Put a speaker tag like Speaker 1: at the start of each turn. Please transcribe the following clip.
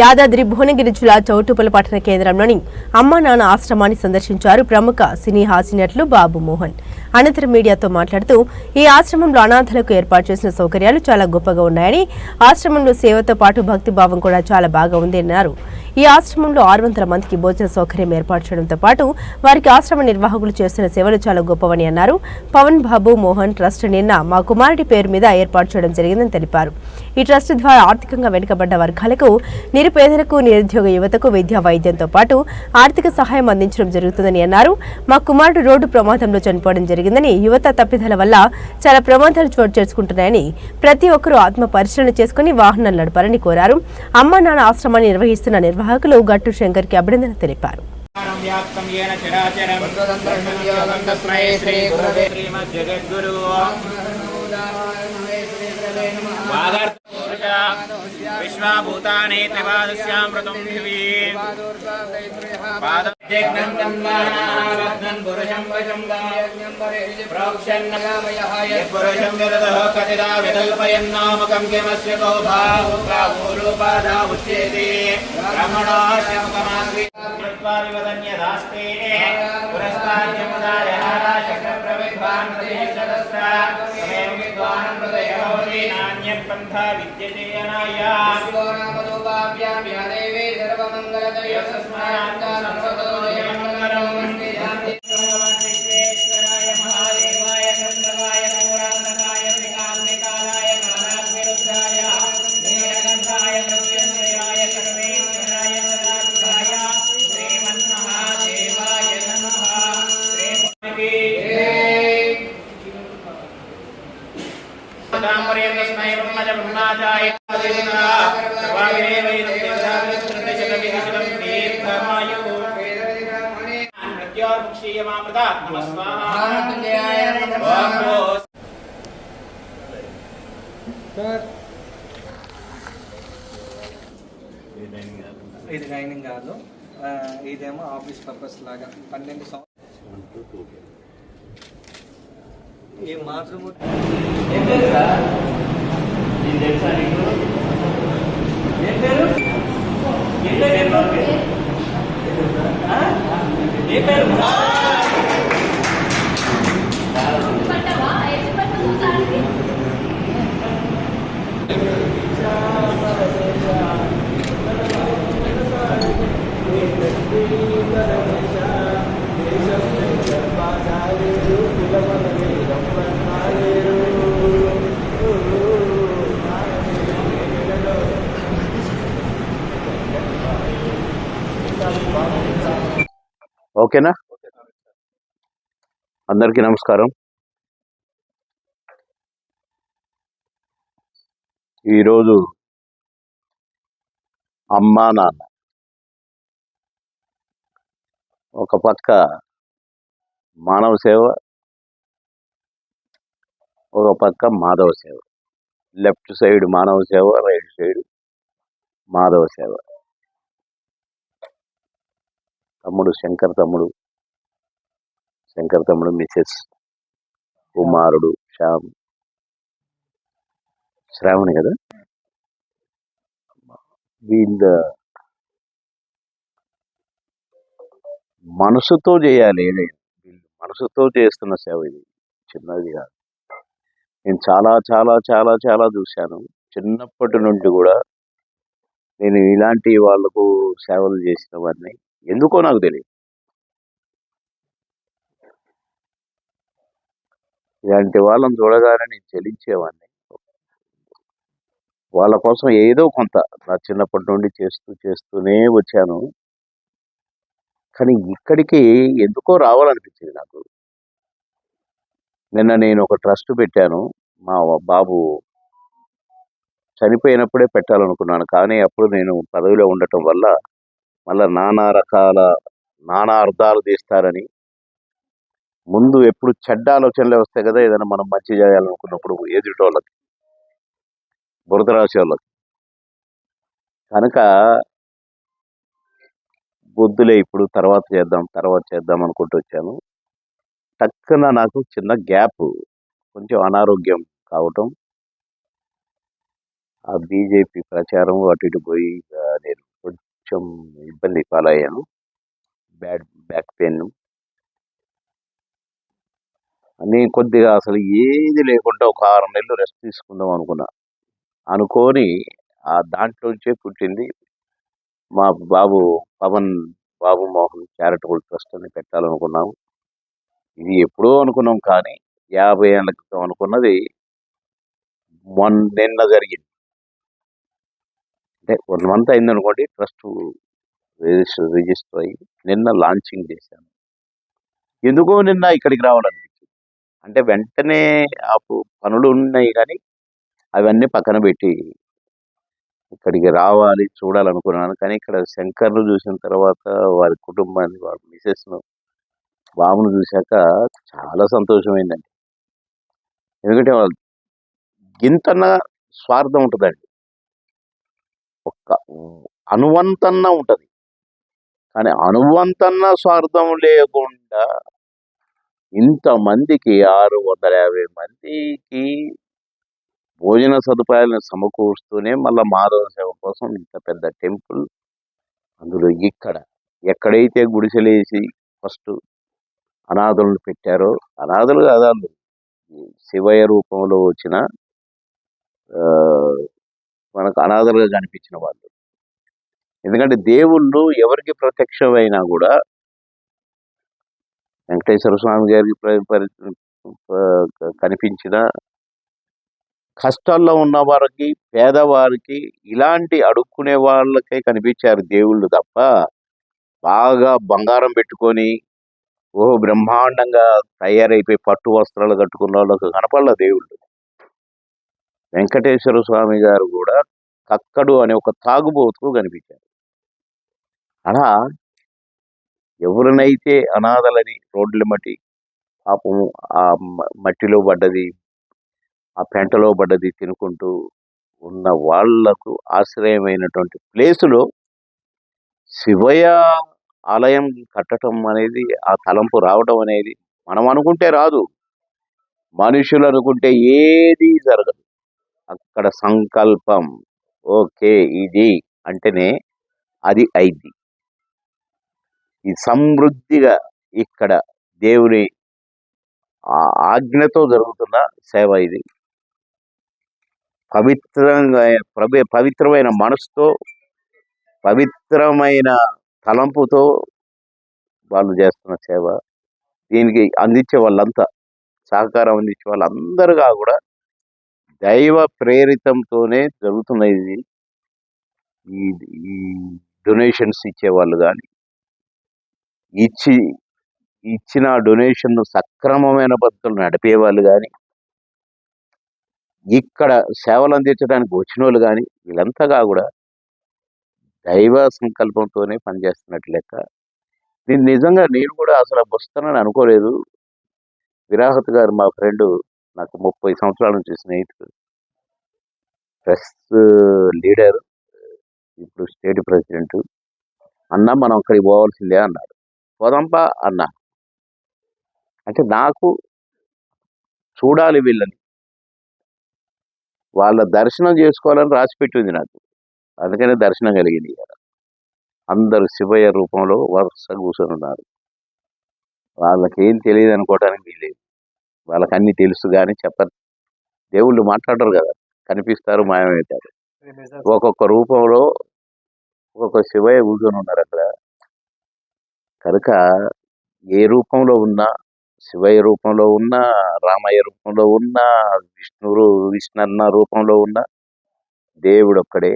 Speaker 1: యాదాద్రి భువనగిరి జిల్లా చౌటుపల్లి పట్టణ కేంద్రంలోని అమ్మా నాన్న ఆశ్రమాన్ని సందర్శించారు ప్రముఖ సినీ హాసినట్లు బాబు మోహన్. అనంతరం మీడియాతో మాట్లాడుతూ ఈ ఆశ్రమంలో అనాథలకు ఏర్పాటు చేసిన సౌకర్యాలు చాలా గొప్పగా ఉన్నాయని ఆశ్రమంలో సేవతో పాటు భక్తి భావం కూడా చాలా బాగా ఉంది అన్నారు. ఈ ఆశ్రమంలో ఆరు వందల మందికి భోజన సౌకర్యం ఏర్పాటు చేయడంతో పాటు వారికి ఆశ్రమ నిర్వాహకులు చేస్తున్న సేవలు చాలా గొప్పవని అన్నారు. పవన్ బాబు మోహన్ ట్రస్ట్ నిన్న మా కుమారుడి పేరు మీద ఏర్పాటు చేయడం జరిగిందని తెలిపారు. ఈ ట్రస్ట్ ద్వారా ఆర్థికంగా వెనుకబడ్డ వర్గాలకు నిరుపేదలకు నిరుద్యోగ యువతకు విద్యా వైద్యంతో పాటు ఆర్థిక సహాయం అందించడం జరుగుతుందని అన్నారు. మా కుమారుడు రోడ్డు ప్రమాదంలో చనిపోవడం జరిగిందని యువత తప్పిదల వల్ల చాలా ప్రమాదాలు చోటు చేసుకుంటున్నాయని ప్రతి ఒక్కరూ ఆత్మ పరిశీలన చేసుకుని వాహనాలు నడపాలని కోరారు. అమ్మ నాన్న ఆశ్రమాన్ని నిర్వహిస్తున్న నిర్వాహకులు గట్టు శంకర్కి అభినందన తెలిపారు.
Speaker 2: జ్ఞానం వ్యాప్తం येन చరాచరం
Speaker 3: తద్వదంతర్మయోగం తస్మై శ్రీ గురవే
Speaker 2: శ్రీమజ్జగద్గురు విశ్వాభూతాని త్రిపాదస్యామృతం దివి పాదజ్ఞం గన్వానారత్నం పురుషం వశం భవతి నాణ్యపంథా విద్యతే అనాయ విశ్వేశ్వరాయ తాంబరేంద్రస్మై బ్రహ్మజ బ్రహ్మాచాయ దీర్ఘమాయు
Speaker 3: ఇది డైనింగ్ కాదు. ఇదేమో ఆఫీస్ పర్పస్ లాగా. పన్నెండు సంవత్సరాలు ఈ మాతృమూర్తి ఏం పేరు? ఏం పేరు? ఏం పేరు? ఆ? ఏ పేరు?
Speaker 4: ఓకేనా? అందరికీ నమస్కారం. ఈరోజు అమ్మా నాన్న ఒక పక్క మానవ సేవ ఒక పక్క మాధవ సేవ. లెఫ్ట్ సైడ్ మానవ సేవ రైట్ సైడ్ మాధవ సేవ. తమ్ముడు శంకర్ తమ్ముడు. శంకర్ తమ్ముడు మిసెస్ కుమారుడు శ్యామ్. శ్రావణి కదా? వీళ్ళ మనసుతో చేయాలి ఏదైనా. వీళ్ళు మనసుతో చేస్తున్న సేవ ఇది. చిన్నది కాదు. నేను చాలా చాలా చాలా చాలా చూశాను. చిన్నప్పటి నుండి కూడా నేను ఇలాంటి వాళ్ళకు సేవలు చేసిన వాడిని. ఎందుకో నాకు తెలియదు ఇలాంటి వాళ్ళని చూడగానే నేను చెలించేవాడిని వాళ్ళ కోసం ఏదో కొంత నా చిన్నప్పటి నుండి చేస్తూ చేస్తూనే వచ్చాను. కానీ ఇక్కడికి ఎందుకో రావాలనిపించింది నాకు. నిన్న నేను ఒక ట్రస్ట్ పెట్టాను. మా బాబు చనిపోయినప్పుడే పెట్టాలనుకున్నాను. కానీ అప్పుడు నేను పదవిలో ఉండటం వల్ల మళ్ళా నానా రకాల నానా అర్థాలు తీస్తారని. ముందు ఎప్పుడు చెడ్డ ఆలోచనలే వస్తాయి కదా ఏదైనా మనం మంచి చేయాలనుకున్నప్పుడు ఎదుటి వాళ్ళకి బురద రాసే వాళ్ళకి. కనుక బొద్దులే ఇప్పుడు తర్వాత చేద్దాం తర్వాత చేద్దాం అనుకుంటూ వచ్చాను. టక్కున నాకు చిన్న గ్యాప్ కొంచెం అనారోగ్యం కావటం. ఆ బీజేపీ ప్రచారం అటు ఇటు పోయి నేను కొంచెం ఇబ్బంది పాలయ్యాను. Bad back pain. నేను కొద్దిగా అసలు ఏది లేకుండా ఒక ఆరు నెలలు రెస్ట్ తీసుకుందాం అనుకున్నా. అనుకొని ఆ దాంట్లోంచే పుట్టింది మా బాబు పవన్ బాబు మోహన్ చారిటబుల్ ట్రస్ట్ అని పెట్టాలనుకున్నాము. ఇది ఎప్పుడో అనుకున్నాం కానీ యాభై ఏళ్ళ క్రితం అనుకున్నది మొన్న నిన్న జరిగింది. అంటే వన్ మంత్ అయింది అనుకోండి ట్రస్ట్ రిజిస్టర్ రిజిస్టర్ అయ్యి నిన్న లాంచింగ్ చేశాను. ఎందుకో నిన్న ఇక్కడికి రావాలనిపించింది. అంటే వెంటనే ఆ పనులు ఉన్నాయి కానీ అవన్నీ పక్కన పెట్టి ఇక్కడికి రావాలి చూడాలనుకున్నాను. కానీ ఇక్కడ శంకర్ను చూసిన తర్వాత వారి కుటుంబాన్ని వారి మిసెస్ను బాబును చూశాక చాలా సంతోషమైందండి. ఎందుకంటే వాళ్ళు గింతన్న స్వార్థం ఉంటుందండి. ఒక్క అనువంతన్న ఉంటుంది. కానీ అనువంతన్న స్వార్థం లేకుండా ఇంతమందికి ఆరు వందల యాభై మందికి భోజన సదుపాయాలను సమకూరుస్తూనే మళ్ళీ మాధవ సేవ కోసం ఇంత పెద్ద టెంపుల్ అందులో ఇక్కడ ఎక్కడైతే గుడిసెలేసి ఫస్ట్ అనాథులను పెట్టారో అనాథులు కాదు శివయ రూపంలో వచ్చిన మనకు అనాథలుగా కనిపించిన వాళ్ళు. ఎందుకంటే దేవుళ్ళు ఎవరికి ప్రత్యక్షమైనా కూడా వెంకటేశ్వర స్వామి గారికి కనిపించిన కష్టాల్లో ఉన్న వారికి పేదవారికి ఇలాంటి అడుక్కునే వాళ్ళకే కనిపించారు దేవుళ్ళు తప్ప బాగా బంగారం పెట్టుకొని ఓ బ్రహ్మాండంగా తయారైపోయి పట్టు వస్త్రాలు కట్టుకున్న వాళ్ళకు కనపడలే దేవుళ్ళు. వెంకటేశ్వర స్వామి గారు కూడా కక్కడు అనే ఒక తాగుబోతుకు కనిపించారు. అలా ఎవరినైతే అనాథలని రోడ్ల మట్టి పాపము ఆ మట్టిలో పడ్డది ఆ పెంటలో పడ్డది తినుకుంటూ ఉన్న వాళ్ళకు ఆశ్రయమైనటువంటి ప్లేసులో శివయ ఆలయం కట్టడం అనేది ఆ తలంపు రావడం అనేది మనం అనుకుంటే రాదు. మనుషులు అనుకుంటే ఏది జరగదు. అక్కడ సంకల్పం ఓకే ఇది అంటేనే అది అయింది. ఈ సమృద్ధిగా ఇక్కడ దేవుని ఆ ఆజ్ఞతో జరుగుతున్న సేవ ఇది. పవిత్రంగా ప్రభు పవిత్రమైన మనసుతో పవిత్రమైన తలంపుతో వాళ్ళు చేస్తున్న సేవ. దీనికి అందించే వాళ్ళంతా సహకారం అందించే వాళ్ళందరుగా కూడా దైవ ప్రేరితంతోనే జరుగుతున్నది ఇది. ఈ ఈ డొనేషన్స్ ఇచ్చేవాళ్ళు కానీ ఇచ్చి ఇచ్చిన డొనేషన్ సక్రమమైన పద్ధతులు నడిపేవాళ్ళు కానీ ఇక్కడ సేవలు అందించడానికి వచ్చిన వాళ్ళు కానీ వీళ్ళంతగా కూడా దైవ సంకల్పంతోనే పనిచేస్తున్నట్టు లెక్క. నేను నిజంగా నేను కూడా అసలు వస్తానని అనుకోలేదు. విరాహత్ గారు మా ఫ్రెండ్ నాకు ముప్పై సంవత్సరాల నుంచి స్నేహితుడు. ప్రెస్ లీడర్ ఇప్పుడు స్టేట్ ప్రెసిడెంట్. అన్న మనం అక్కడికి పోవాల్సిందే అన్నాడు పోదాంపా అన్న. అంటే నాకు చూడాలి వీళ్ళని. వాళ్ళ దర్శనం చేసుకోవాలని రాసి పెట్టింది నాకు. అందుకనే దర్శనం కలిగింది అందరు అందరూ శివయ్య రూపంలో వరుస కూర్చొని ఉన్నారు. వాళ్ళకి ఏం తెలియదు అనుకోవడానికి వీలేదు వాళ్ళకి అన్ని తెలుసు కానీ చెప్పరు. దేవుళ్ళు మాట్లాడరు కదా కనిపిస్తారు మాయమవుతారు ఒక్కొక్క రూపంలో ఒక్కొక్క శివయ్య కూర్చొని ఉన్నారు అక్కడ. కనుక ఏ రూపంలో ఉన్నా శివయ్య రూపంలో ఉన్నా రామయ్య రూపంలో ఉన్నా విష్ణువు విష్ణన్న రూపంలో ఉన్నా దేవుడు ఒక్కడే.